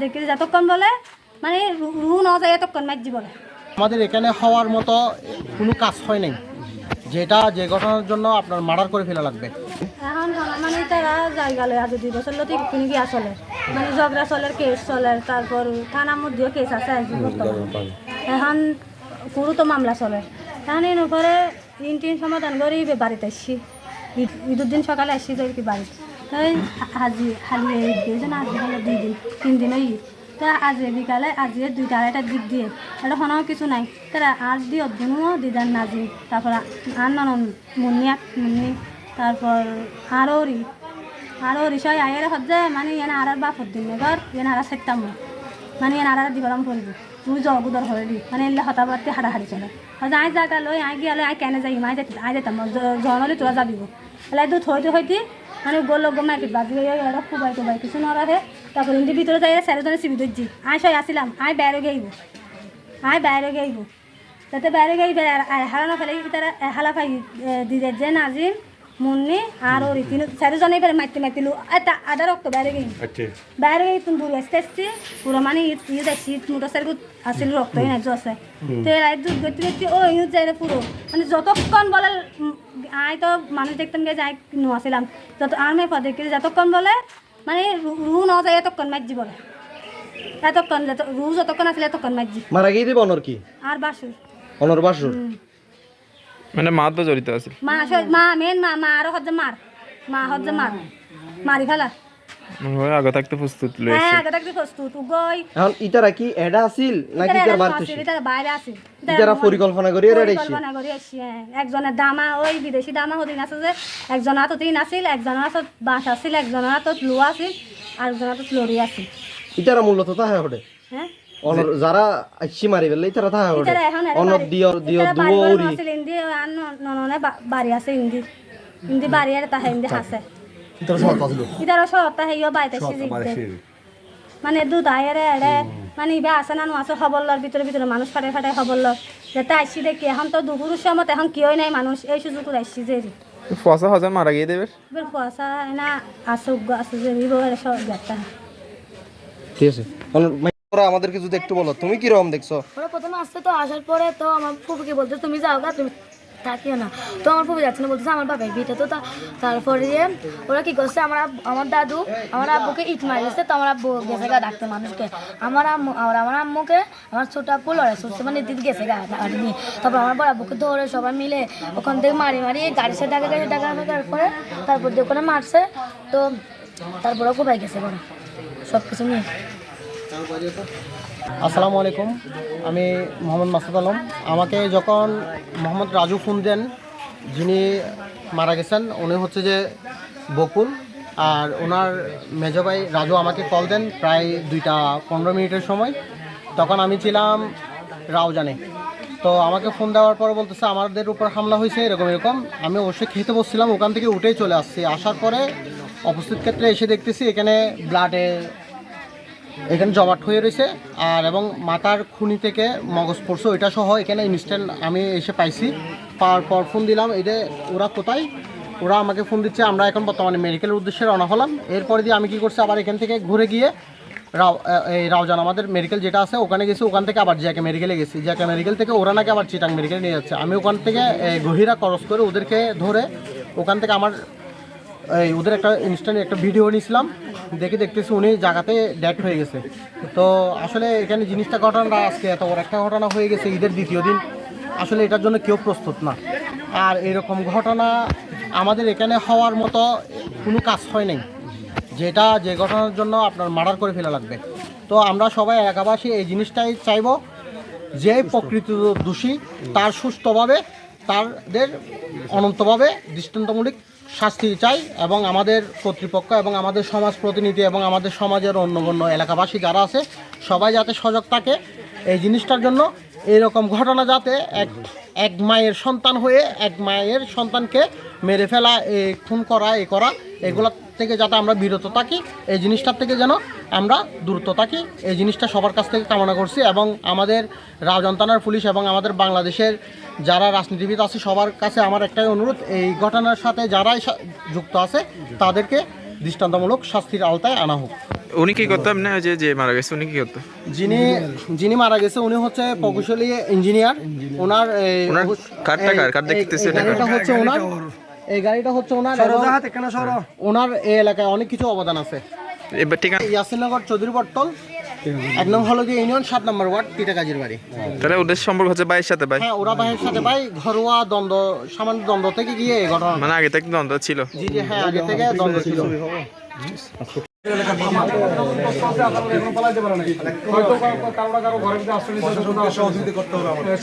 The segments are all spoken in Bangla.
দেখি যতক্ষণ বলে মানে রু- ন যায় এতক্ষণ মাঝি বলে। আমাদের এখানে হওয়ার মতো কোনো কাজ হয় নাই। যেটা যে ঘটনার জন্য আপনার মার্ডার করে ফেলা লাগবে। এখন মানে তারা জায়গা লয় আজ দুই বছর লতি কোনো কি আসলে মানে ঝগড়া চলে কেস চলে তারপর থানার মধ্যেও কেস আছে। এখন পুরো তো মামলা চলে। এখন এর উপরে তিন তিন সমাধান করে বাড়িতে আসছি। ঈদ- ঈদের দিন সকালে আসছি তো কি বাড়িতে। এই আজি এই দুজন আজি হলো দুই দিন, তিন দিন ওই। তা আজ বিকালে আজি দুইটা আড়াইটার দিক দিয়ে। এটা শোনাও কিছু নাই। তারা আজ দিয়ে অধ্যয়নও দিদার নাজি তারপর আর নন মুন্নি। এক মুন্নি তারপর আরোরি আরোরি সবাই আয়ের হচ্ছে মানে এনে আর বাপর দিন এবার এনে আর সেটাম মানে এনে আর দিগরম করবি তুই জগুদর হরবি মানে এলে হতাবার্তি হাড়াহাড়ি চলে। হয়তো আই জায়গা লই আই গিয়ে আই কেনে যাই আই যেতে আই যেতাম জনলি তোরা যাবি গো এলে দুধ হইতে হইতে মানে গোল লোক মাইকে বাদি এটা খুবাই খুবাই কিছু নড়ারে তারপর ইন্দি ভিতরে যাই স্যারেজনে সিবি ধরছি। আই সই আসিলাম। আই বাইরে গেইব আই বাইরে গেইব তাতে বাইরে গেইবে হারানো ফেলে তারা হালা পাই দিদের যে নাজিম মুন্নি আর ওর তিন চারিজনে এবারে মারতে মারতিলু এটা আধা রক্ত বাইরে গেই বাইরে গেই তুমি দূর আসতে আসতে পুরো মানে ইয়ে দেখছি মোটর সাইকেল আসিল রক্ত এই নাচ আছে। তো এর আই দুধ গতি গতি ও ইউজ যায় পুরো। মানে যতক্ষণ বলে আই তো মানুষ দেখতাম গে যাই নোয়াছিলাম। যত আর মেয়ে পদে কিন্তু যতক্ষণ বলে মানে রু- ন যায় এতক্ষণ মাইজি বলে। এতক্ষণ যত রু যতক্ষণ আসলে এতক্ষণ মাইজি মারা গিয়ে দিব অনর কি? আর বাসুর। অনর বাসুর? মানে মা তো জড়িত আছে মা মা মেন মা মা আরও হচ্ছে মার। মা হচ্ছে মার। মারি ফেলা আগে থাকতে প্রস্তুত লই হ্যাঁ আগে থাকতে প্রস্তুত। গই এখন ইতারা কি এডা আছিল নাকি তার মারতেছে তারা বাইরে আছে ইতারা পরিকল্পনা করিয়ে রেডাইছে পরিকল্পনা করে আসছি হ্যাঁ। একজনের দামা ওই বিদেশি দামা হদিন আছে যে একজনের হাতত তিন আছিল একজনের হাতত বাঁশ আছিল একজনের হাতত লো আছিল আর একজনের হাতত লরি আছিল। ইতারা মূলত হটে হ্যাঁ? অনর যারা আইছি মারি ফেললে ইতারা হটে ইতারা এখন বাড়ি- দিও দিও বাড়ি আছিল ইন্দি আর ন- নননে বা- বাড়ি আছে ইন্দি। ইন্দি বাড়ি আর তাহে ইন্দি হাসে। হেইও বাইতে মানে দুধ আয়ের এড়ে মানে ইবা আছে না নো আছে খবরলর ভিতরে ভিতরে মানুষ ফাটে ফাটে খবরলর যেতে আইসি দেখি এখন তো দুপুর সময় এখন কিয়ই নাই মানুষ এই সুযোগ আইসি যে ফসা হাজার মারা গিয়ে দেবে এবার কুয়াশা না যে এর সব যাত্রা ঠিক আছে আমাদেরকে যদি একটু বলো তুমি কি রকম দেখছ ওরা প্রথমে আসতে তো আসার পরে তো আমার ফুপুকে বলতে তুমি যাও গা তুমি থাকিও না। তো আমার ফুপু যাচ্ছে না বলতেছে, আমার বাবার বিটা তো তা- তারপরে দিয়ে ওরা কি করছে, আমার আমার দাদু, আমার আব্বুকে ইট মারিয়েছে, তো আমার আব্বু গেছে গা ডাকতে মানুষকে। আমার আম্মু, আর আমার আম্মুকে আমার ছোট আব্বু লড়াই করছে মানে দিদি গেছে গা গাড়ি নিয়ে তারপর আমার বড় আব্বুকে ধরে সবাই মিলে ওখান থেকে মারি মারি গাড়ির সাথে ডাকা গেছে ডাকা তারপরে তারপর দিয়ে ওখানে মারছে। তো তারপরে কোথায় গেছে ওরা সব কিছু নিয়ে। আসসালামু আলাইকুম। আমি মোহাম্মদ মাসুদ আলম। আমাকে যখন মোহাম্মদ রাজু ফোন দেন, যিনি মারা গেছেন, উনি হচ্ছে যে বকুল। আর ওনার মেজো ভাই রাজু আমাকে কল দেন প্রায় দুইটা পনেরো মিনিটের সময়। তখন আমি ছিলাম রাউজানে। তো আমাকে ফোন দেওয়ার পর বলতেছে, আমাদের উপর হামলা হয়েছে, এরকম এরকম। আমি অবশ্যই খেতে বসছিলাম, ওখান থেকে উঠেই চলে আসছি। আসার পরে উপস্থিত ক্ষেত্রে এসে দেখতেছি, এখানে ব্লাডে এখানে জমাট হয়ে রয়েছে, আর এবং মাথার খুনি থেকে মগজ পড়ছে ওইটা সহ এখানে ইনস্ট্যান্ট আমি এসে পাইছি। পাওয়ার পর ফোন দিলাম যে ওরা কোথায়? ওরা আমাকে ফোন দিচ্ছে, আমরা এখন বর্তমানে মেডিকেলের উদ্দেশ্যে রওনা হলাম। এরপরে দিয়ে আমি কি করছি, আবার এখান থেকে ঘুরে গিয়ে রাও এই রাওজান আমাদের মেডিকেল যেটা আছে, ওখানে গেছি, ওখান থেকে আবার জ্যাকে মেডিকেলে গেছি। জ্যাকে মেডিকেল থেকে ওরা নাকি আবার চিটাং মেডিকেলে নিয়ে যাচ্ছে। আমি ওখান থেকে গহিরা ক্রস করে ওদেরকে ধরে ওখান থেকে আমার এই, ওদের একটা ইনস্ট্যান্ট একটা ভিডিও নিয়েছিলাম। দেখে দেখতেছি উনি জায়গাতে ডেট হয়ে গেছে। তো আসলে এখানে জিনিসটা ঘটনাটা আজকে এত বড় একটা ঘটনা হয়ে গেছে, ঈদের দ্বিতীয় দিন। আসলে এটার জন্য কেউ প্রস্তুত না। আর এরকম ঘটনা আমাদের এখানে হওয়ার মতো কোনো কাজ হয় নাই। যেটা যে ঘটনার জন্য আপনার মার্ডার করে ফেলা লাগবে। তো আমরা সবাই একাবাসী এই জিনিসটাই চাইব যে প্রকৃত দোষী, তার সুস্থভাবে, তাদের অনন্তভাবে দৃষ্টান্তমূলক শাস্তি চাই এবং আমাদের কর্তৃপক্ষ এবং আমাদের সমাজ প্রতিনিধি এবং আমাদের সমাজের অন্য এলাকাবাসী যারা আছে, সবাই যাতে সজাগ থাকে এই জিনিসটার জন্য এরকম ঘটনা যাতে এক এক মায়ের সন্তান হয়ে এক মায়ের সন্তানকে মেরে ফেলা, এ খুন করা, এ করা, এগুলো থেকে যাতে আমরা বিরত থাকি, এই জিনিসটার থেকে যেন আমরা দূরত্ব থাকি, এই জিনিসটা সবার কাছ থেকে কামনা করছি এবং আমাদের রাউজান থানার পুলিশ এবং আমাদের বাংলাদেশের যারা রাজনীতিবিদ আছে, সবার কাছে আমার একটাই অনুরোধ, এই ঘটনার সাথে যারাই যুক্ত আছে, তাদেরকে দৃষ্টান্তমূলক শাস্তির আওতায় আনা হোক। উনি কি করতো? এমনি ওই যে যে মারা গেছে উনি কি করতো? যিনি যিনি মারা গেছে উনি হচ্ছে প্রকৌশলী ইঞ্জিনিয়ার। ওনার কার্ডটা এই- কার? দেখতেছে এটা? হচ্ছে ওনার। এই গাড়িটা হচ্ছে ওনার ওনার এই এলাকায় অনেক কিছু অবদান আছে। এবার ইয়াসিননগর চৌধুরী এক নম্বর হলো গিয়ে ইউনিয়ন সাত নম্বর ওয়ার্ড টিটাকাজির বাড়ি। তাহলে ওদের সম্পর্ক হচ্ছে ভাইয়ের সাথে ভাই? হ্যাঁ ওরা ভাইয়ের সাথে ভাই ঘরোয়া দ্বন্দ্ব সামান্য দ্বন্দ্ব থেকে গিয়ে এই ঘটনা। মানে আগে থেকে দ্বন্দ্ব ছিল। জি জি হ্যাঁ আগে থেকে দ্বন্দ্ব ছিল।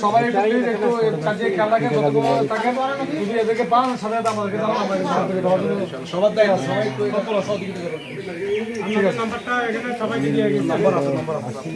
সবাই একটু কাজে খেয়াল রাখেন থাকেন যদি এদেরকে পান সাথে সাথে আমাদেরকে জানান আমরা এখানে সবাই সবার ঠিক আছে। নাম্বারটা এখানে সবাইকে দিয়ে নাম্বার আছে নাম্বার আছে।